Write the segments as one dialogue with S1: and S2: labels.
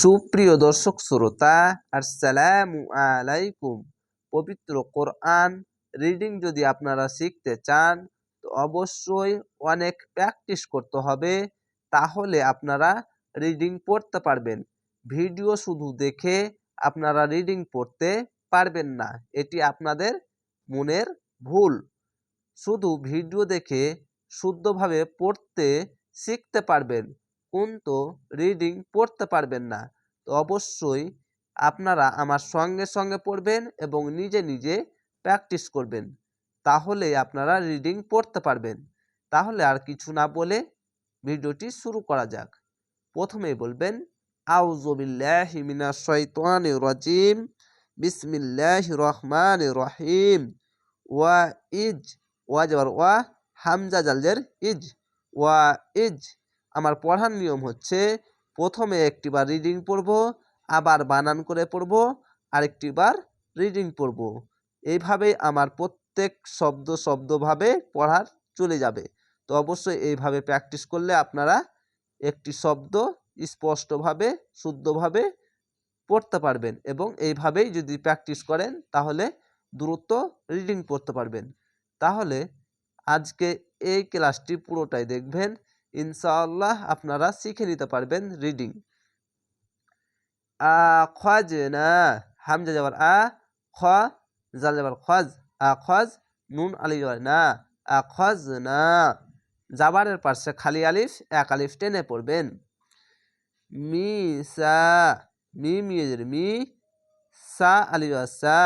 S1: সুপ্রিয় দর্শক শ্রোতা, আসসালামু আলাইকুম। পবিত্র কোরআন রিডিং যদি আপনারা শিখতে চান, তো অবশ্যই অনেক প্র্যাকটিস করতে হবে, তাহলে আপনারা রিডিং পড়তে পারবেন। ভিডিও শুধু দেখে আপনারা রিডিং পড়তে পারবেন না, এটি আপনাদের মনের ভুল। শুধু ভিডিও দেখে শুদ্ধভাবে পড়তে শিখতে পারবেন। কিন্তু রিডিং পড়তে পারবেন না। তো অবশ্যই আপনারা আমার সঙ্গে সঙ্গে পড়বেন এবং নিজে নিজে প্র্যাকটিস করবেন। তাহলে আপনারা রিডিং পড়তে পারবেন। তাহলে আর কিছু না বলে ভিডিওটি শুরু করা যাক। প্রথমেই বলবেন আউজবিল্লাহি মিনাশ শাইতানির রাজিম। বিসমিল্লাহির রহমানির রহিম। ওয়া ইজ। ওয়া যাবার ওয়া, হামজা জালজের ইজ। ওয়া ইজ। আমার পড়ার নিয়ম হচ্ছে প্রথমে একটিবার রিডিং পড়ব, আবার বানান করে পড়ব, আরেকটিবার রিডিং পড়ব। এইভাবেই আমার প্রত্যেক শব্দ শব্দভাবে পড়ার চলে যাবে। তো অবশ্যই এইভাবে প্র্যাকটিস করলে আপনারা একটি শব্দ স্পষ্টভাবে, শুদ্ধভাবে পড়তে পারবেন এবং এইভাবেই যদি প্র্যাকটিস করেন তাহলে দ্রুত রিডিং পড়তে পারবেন। তাহলে আজকে এই ক্লাসটি পুরোটাই দেখবেন। ইনশাআল্লাহ আপনারা শিখে নিতে পারবেন রিডিং আ খজ না হামজা যাবার আ, খ জাল যাবার খজ আ খজ নুন আলি যাবার না, আ খজ না, জাবারের পাশে খালি আলিফ, এক আলিফ টেনে পড়বেন। মি, সা, মি মিয়ের মি, সা আলি সা,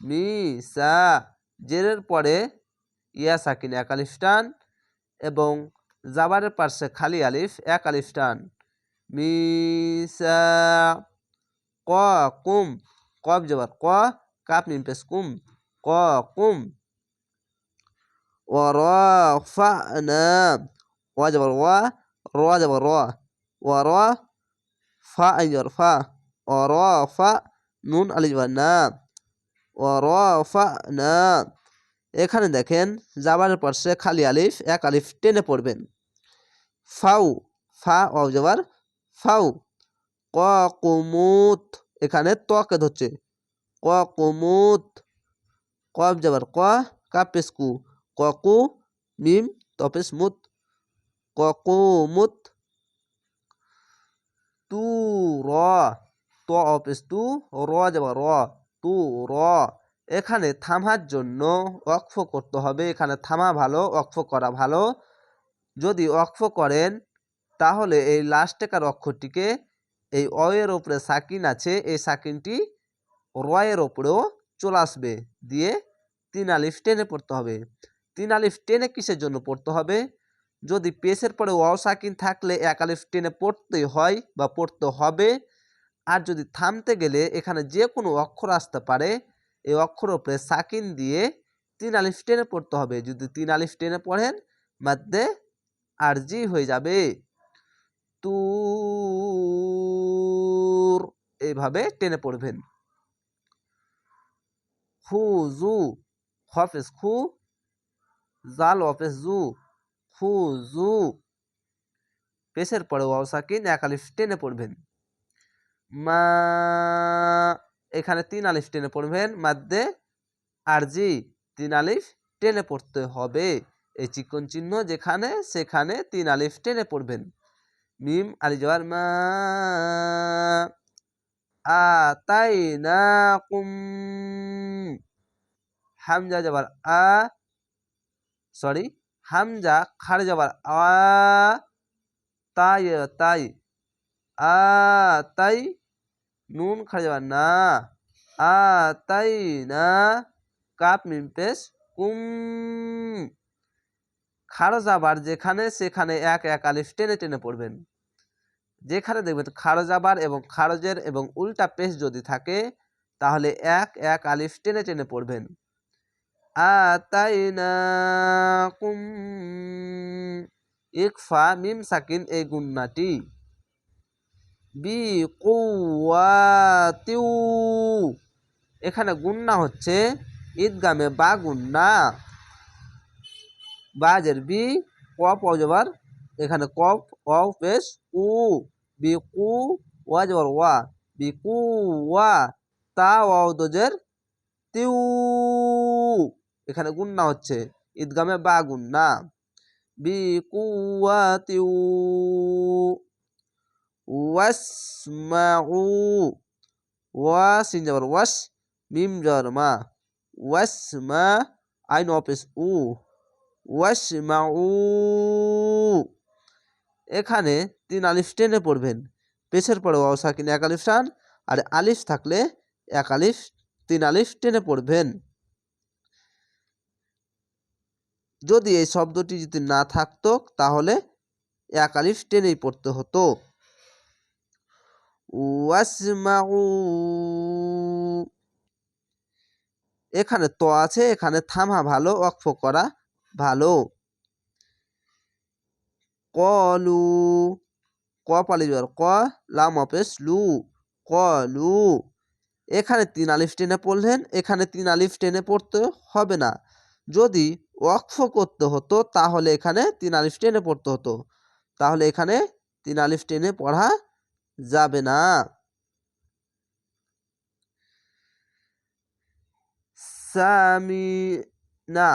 S1: মি, সা, জেরের পরে ইয়া, সাকিন, এক আলিফ টান এবং জাবারের পাশে খালি আলিফ এক আলিফ টান মিসা ক কুম কব জবর ক কাপ মিম পেশ কুম ক কুম ورفعنا ওয়া জবর ওয়া র জবর র ওয়ার ফা আইজর ফা ওরফা নুন আলিজবার না ওরফা না এখানে দেখেন জাবারের পাশে খালি আলিফ এক আলিফ টেনে পড়বেন ফাউ ফা অব যাবার ফাউ ক, কুমুত, এখানে তকে ধরছে। ক, কুমুত ক কাপেস কু ককু, মিম মুত। ককুমুত, তু, র। ত, অপেস, তু, র যাবার, র। তু, র। এখানে থামার জন্য অক্ষ করতে হবে। এখানে থামা ভালো অক্ষ করা ভালো। যদি অক্ষ করেন, তাহলে এই লাস্ট লাস্টেকার অক্ষরটিকে এই অয়ের ওপরে সাকিন আছে, এই সাকিনটি রয়ের ওপরেও চলে আসবে। দিয়ে তিন আলিফ টেনে পড়তে হবে। তিন আলিফ টেনে কিসের জন্য পড়তে হবে? যদি পেশের পরে অ সাকিন থাকলে এক আলিফ টেনে পড়তে হয় বা পড়তে হবে। আর যদি থামতে গেলে এখানে যে কোনো অক্ষর আসতে পারে, এই অক্ষর ওপরে সাকিন দিয়ে তিন আলিফ টেনে পড়তে হবে। যদি তিন আলিফ টেনে পড়েন, মাধ্যে আরজি হয়ে যাবে। তুর এইভাবে টেনে পড়বেন। খুজু হফেজ খু, জাল অফেজ জু, খু জু। পেশের পরে ওয়াও সাকিন, এক আলিফ টেনে পড়বেন। মা, এখানে তিন আলিফ টেনে পড়বেন। মাদ্দে, আরজি, তিন আলিফ টেনে পড়তে হবে। এই চিকন চিহ্ন যেখানে, সেখানে তিন আলিফ টেনে পড়বেন। মিম, আলি জওয়ার মা তাই না কুম হামজা যাবার আ, সরি, হামজা খাড়ে যাবার আ, তাই তাই, আ, তাই, নুন খাড়ে যাবার না আ তাই না কাপ, মিম, পেশ, কুম। খারজ আবার যেখানে, সেখানে এক এক আলিফ টেনে টেনে পড়বেন। যেখানে দেখবেন খারজ আবার এবং খারজের এবং উল্টা পেশ যদি থাকে, তাহলে এক এক আলিফ টেনে টেনে পড়বেন। ইকফা মিম সাকিন, এই গুন্নাটি বি এখানে গুন্না হচ্ছে ঈদগামে বা গুন্না বাজের বি কপ অজবার এখানে কপ অ পেশ উ, বি, কু, ওয়া জবর ওয়া বিকু ওয়া, তা ওয়াও দোজের তিউ, এখানে গুন্না হচ্ছে, ঈদগামে বা গুন্না বিকুয়াতিউ ওয়াসমাউ, ওয়া, সিন জবর ওয়াস, মিম জবর মা, ওয়াসমা, আইন অফিস, উ ওয়াসমাউ এখানে তিন আলিফ টেনে পড়বেন। পেছের পরে ওয়াও সাকিন এক আলিফ টান, আর আলিফ থাকলে এক আলিফ, তিন আলিফ টেনে পড়বেন। যদি এই শব্দটি যদি না থাকতো, তাহলে এক আলিফ টেনেই পড়তে হতো। ওয়াসমাউ এখানে ত আছে, এখানে থামা ভালো অক্ষ করা। ভালো। কলু ক পালি জোয়ার, ক লাম অপেস লু কলু এখানে তিন আলিফ টেনে পড়লেন, এখানে তিন আলিফ টেনে পড়তে হবে না। যদি ওয়াকফ করতে হতো, তাহলে এখানে তিন আলিফ টেনে পড়তে হতো। তাহলে এখানে তিন আলিফ টেনে পড়া যাবে না। সামি, না।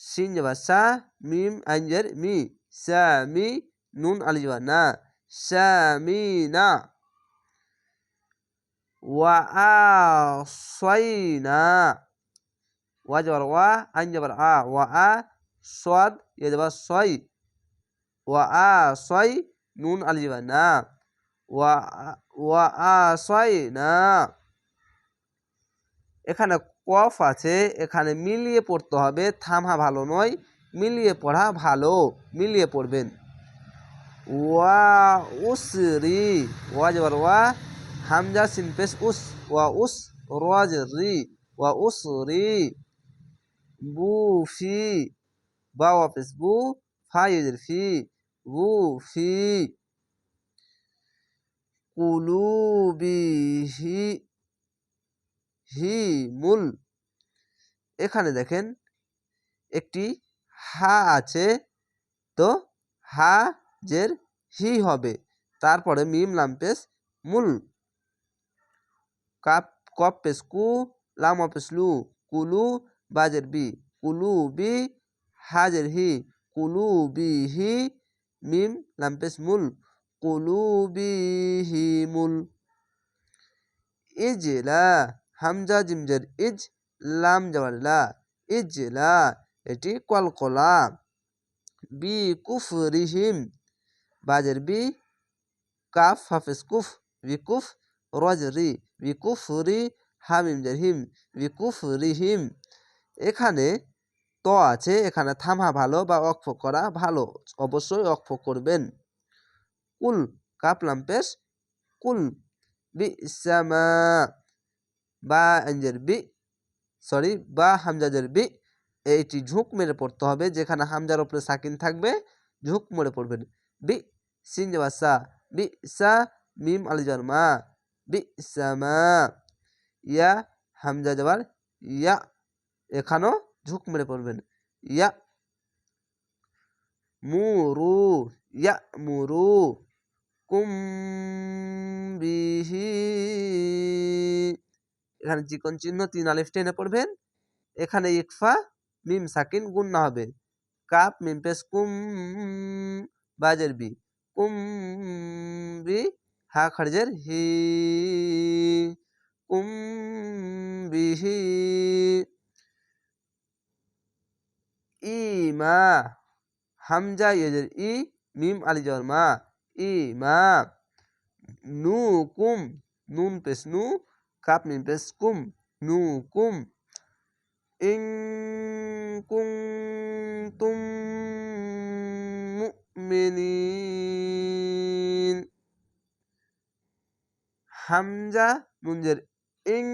S1: সিন যাবা সা মিম আইনজের মি সামি নুন আলি যাবা না সামি না ওয়া আ না ওয়া যাবার ওয়া আইন যাবার আ ওয়া আ সদ ইয়ে যাবার সই ওয়া আ সই নুন আলি যাবা না ওয়া ওয়া আ সই না এখানে কফ আছে, এখানে মিলিয়ে পড়তে হবে, থামা ভালো নয়, মিলিয়ে পড়া ভালো, মিলিয়ে পড়বেন। ওয়া উসরি ওয়া যাবার ওয়া, হামজা সিনপেস উস, ওয়া উস রাজ রি ওয়া উস উসরি বুফি বা ওয়াফিস বু ফা ইউজের ফি বুফি কুলুবিহি হি মূল। এখানে দেখেন একটি হা আছে, তো হা জের হি হবে। তারপরে মিম লাম্পেস মূল। কাপ, কপ পেস কু, লাম অপেস লু, কুলু বাজের বি, কুলু বি হাজের হি, কুলু বি হি, মিম লাম্পেস মূল, কুলু বি হি মূল। ইজলা হামজা, জিমজের ইজ, লাম জওয়াল্লা ইজলা এটি কলকলা বি কুফরিহিম, বাজের বি কাফ, হাফিজ কুফ, বি কুফ রজরি, বি কুফরি হামিম হিম বি কুফরিহিম। এখানে ত আছে, এখানে থামা ভালো বা অক্ষ করা ভালো, অবশ্যই অক্ষ করবেন। কুল কাপলাম পেশ, কুল, বি ইসামা বা এঞ্জের বি, সরি, বা হামজাজের বি, এইটি ঝুঁক মেরে পড়তে হবে যেখানে হামজার উপরে সাকিন থাকবে, ঝুঁক মেরে পড়বেন বি, সিন সা বি, সা, মিম আলিজার মা বি সামা ইয়া, হামজা যাবার ইয়া, এখানেও ঝুঁক মেরে পড়বেন ইয়া মুরু ইয়া মুরু কুম বিহি এখানে চিকন চিহ্ন, তিন আলিফ টেনে পড়বেন। এখানে ইকফা, মিম সাকিন গুন্না হবে। কাপ, মিম পেস কুম, বাজের বি। কুম, বি, হা, খরজের হি। কুম, বি বিহি ইমা হামজা, ইয়েজের ই। মিম, আলি জর মা। ইমা নু, কুম। নুন পেস নু। কাপ মিম পেস কুম নু কুম ইং ইন কুনতুম মুমিনিন হামজা নুনজের ইং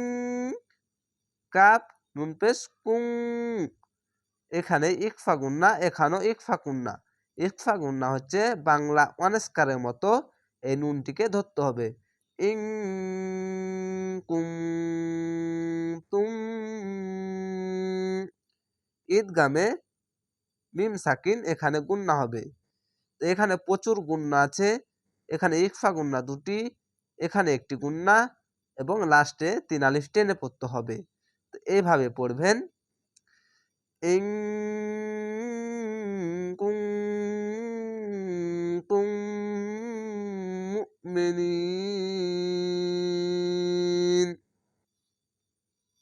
S1: কাপ নুন পেস কুং এখানে ইকফা গুন্না এখানেও ইকফা গুন্না ইকফা গুন্না হচ্ছে বাংলা অনেস্কারের মতো এই নুনটিকে ধরতে হবে। কুম তুম ঈদগামে মিম সাকিন এখানে গুন্না হবে। তো এখানে প্রচুর গুন্না আছে। এখানে ইকফা গুন্না দুটি, এখানে একটি গুন্না এবং লাস্টে তিন আলিফ টেনে পড়তে হবে। তো এইভাবে পড়বেন। ইং কুনতুম المؤمنين.